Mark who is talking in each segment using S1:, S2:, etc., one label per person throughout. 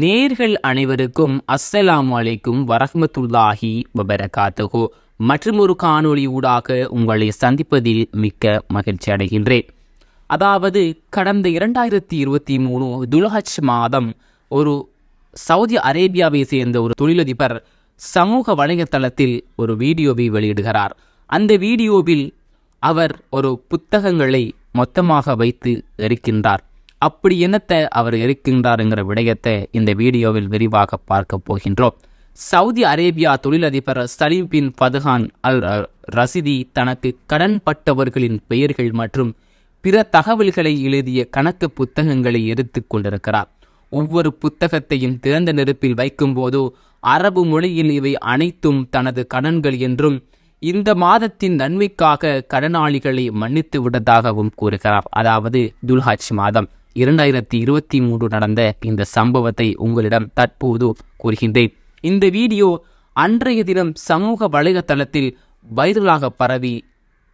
S1: நேர்கள் அனைவருக்கும் அஸ்ஸலாம் அலைக்கும் வரஹமத்துல்லாஹி வபரகாத்துஹு. மற்றும் ஒரு காணொளி ஊடாக உங்களை சந்திப்பதில் மிக்க மகிழ்ச்சி அடைகின்றேன். அதாவது கடந்த இரண்டாயிரத்தி இருபத்தி மூணு துல்ஹஜ் மாதம் ஒரு சவுதி அரேபியாவை சேர்ந்த ஒரு தொழிலதிபர் சமூக வலைத்தளத்தில் ஒரு வீடியோவை வெளியிடுகிறார். அந்த வீடியோவில் அவர் ஒரு புத்தகங்களை மொத்தமாக வைத்து எரிக்கின்றார். அப்படி என்னத்தை அவர் இருக்கின்றாருங்கிற விடயத்தை இந்த வீடியோவில் விரிவாக பார்க்க போகின்றோம். சவுதி அரேபியா தொழிலதிபர் சலீம் பின் ஃபதுஹான் அல் ரசிதி தனக்கு கடன்பட்டவர்களின் பெயர்கள் மற்றும் பிற தகவல்களை எழுதிய கணக்கு புத்தகங்களை எடுத்துக் கொண்டிருக்கிறார். ஒவ்வொரு புத்தகத்தையும் திறந்த நெருப்பில் வைக்கும்போது அரபு மொழியில் இவை அனைத்தும் தனது கடன்கள் என்றும் இந்த மாதத்தின் நன்மைக்காக கடனாளிகளை மன்னித்து விட்டதாகவும் கூறுகிறார். அதாவது துல்ஹாஜ் மாதம். இரண்டாயிரத்தி இருபத்தி மூன்று நடந்த இந்த சம்பவத்தை உங்களிடம் தற்போது கூறுகின்றேன். இந்த வீடியோ அன்றைய தினம் சமூக வலைதளத்தில் வைரலாக பரவி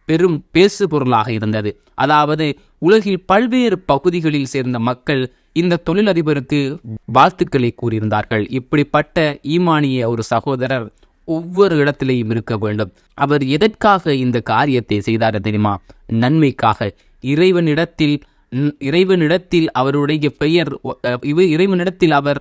S1: பெரும் பேசு பொருளாக இருந்தது. அதாவது உலகில் பல்வேறு பகுதிகளில் சேர்ந்த மக்கள் இந்த தொழிலதிபருக்கு வாழ்த்துக்களை கூறியிருந்தார்கள். இப்படிப்பட்ட ஈமானிய ஒரு சகோதரர் ஒவ்வொரு இடத்திலேயும் இருக்க வேண்டும். அவர் எதற்காக இந்த காரியத்தை செய்தார் தெரியுமா? நன்மைக்காக. இறைவனிடத்தில் இறைவனிடத்தில் அவருடைய பெயர் இவ இறைவனிடத்தில் அவர்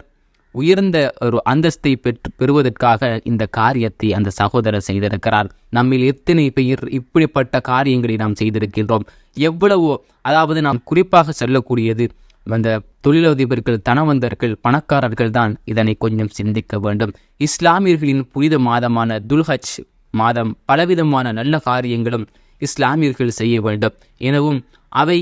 S1: உயர்ந்த ஒரு அந்தஸ்தை பெற்று பெறுவதற்காக இந்த காரியத்தை அந்த சகோதரர் செய்திருக்கிறார். நம்மில் எத்தனை பெயர் இப்படிப்பட்ட காரியங்களை நாம் செய்திருக்கின்றோம். எவ்வளவோ அதாவது நாம் குறிப்பாக சொல்லக்கூடியது அந்த தொழிலதிபர்கள் தனவந்தர்கள் பணக்காரர்கள் தான் இதனை கொஞ்சம் சிந்திக்க வேண்டும். இஸ்லாமியர்களின் புனித மாதமான துல்ஹஜ் மாதம் பலவிதமான நல்ல காரியங்களும் இஸ்லாமியர்கள் செய்ய வேண்டும். எனவும் அவை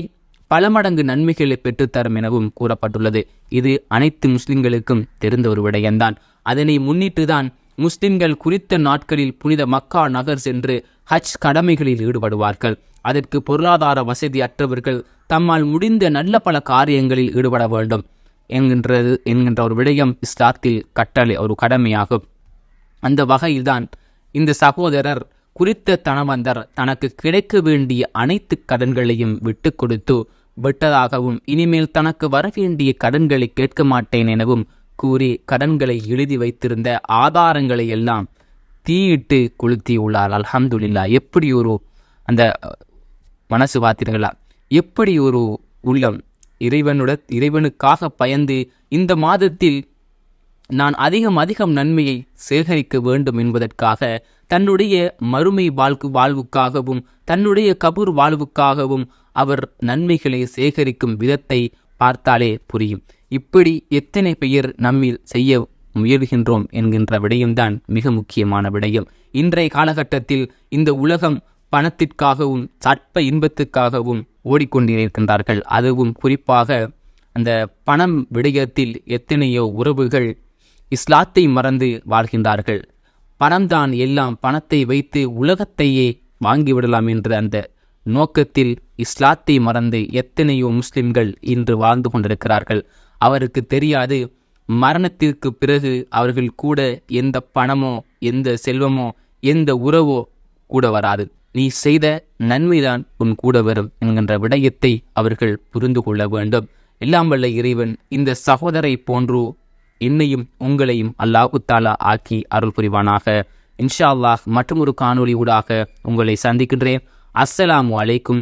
S1: பல மடங்கு நன்மைகளை பெற்றுத்தரும் எனவும் கூறப்பட்டுள்ளது. இது அனைத்து முஸ்லிம்களுக்கும் தெரிந்த ஒரு விடயம்தான். அதனை முன்னிட்டு தான் முஸ்லிம்கள் குறித்த நாட்களில் புனித மக்கா நகர் சென்று ஹஜ் கடமைகளில் ஈடுபடுவார்கள். அதற்கு பொருளாதார வசதி அற்றவர்கள் தம்மால் முடிந்த நல்ல பல காரியங்களில் ஈடுபட வேண்டும் என்கின்றது என்கின்ற ஒரு விடயம் இஸ்லாத்தில் கட்டளை ஒரு கடமையாகும். அந்த வகையில்தான் இந்த சகோதரர் குறித்த தனவந்தர் தனக்கு கிடைக்க வேண்டிய அனைத்து கடன்களையும் விட்டு கொடுத்து விட்டதாகவும் இனிமேல் தனக்கு வரவேண்டிய கடன்களை கேட்க மாட்டேன் எனவும் கூறி கடன்களை எழுதி வைத்திருந்த ஆதாரங்களை எல்லாம் தீயிட்டு கொளுத்தியுள்ளார் அல்ஹம்துலில்லா. எப்படி ஒரு அந்த மனசு பார்த்தீர்களா எப்படி ஒரு உள்ளம் இறைவனுட இறைவனுக்காக பயந்து இந்த மாதத்தில் நான் அதிகம் அதிகம் நன்மையை சேகரிக்க வேண்டும் என்பதற்காக தன்னுடைய மறுமை வாழ்க்கு வாழ்வுக்காகவும் தன்னுடைய கபூர் வாழ்வுக்காகவும் அவர் நன்மைகளை சேகரிக்கும் விதத்தை பார்த்தாலே புரியும். இப்படி எத்தனை பெயர் நம்மில் செய்ய முயல்கின்றோம் என்கின்ற விடயம்தான் மிக முக்கியமான விடயம். இன்றைய காலகட்டத்தில் இந்த உலகம் பணத்திற்காகவும் சற்ப இன்பத்துக்காகவும் ஓடிக்கொண்டிருக்கின்றார்கள் அதுவும் குறிப்பாக அந்த பணம் விடயத்தில் எத்தனையோ உறவுகள் இஸ்லாத்தை மறந்து வாழ்கின்றார்கள். பணம்தான் எல்லாம் பணத்தை வைத்து உலகத்தையே வாங்கிவிடலாம் என்ற அந்த நோக்கத்தில் இஸ்லாத்தை மறந்து எத்தனையோ முஸ்லிம்கள் இன்று வாழ்ந்து கொண்டிருக்கிறார்கள். அவருக்கு தெரியாது மரணத்திற்கு பிறகு அவர்கள் கூட எந்த பணமோ எந்த செல்வமோ எந்த உறவோ கூட வராது. நீ செய்த நன்மைதான் உன் கூட வரும் என்கின்ற விடயத்தை அவர்கள் புரிந்து கொள்ள வேண்டும். எல்லாம் வல்ல இறைவன் இந்த சகோதரை போன்று என்னையும் உங்களையும் அல்லாஹுத்தாலா ஆக்கி அருள் புரிவானாக. இன்ஷா அல்லாஹ் மற்றும் ஒரு காணொளி ஊடாக உங்களை சந்திக்கின்றேன். அஸ்ஸலாமு அலைக்கும்.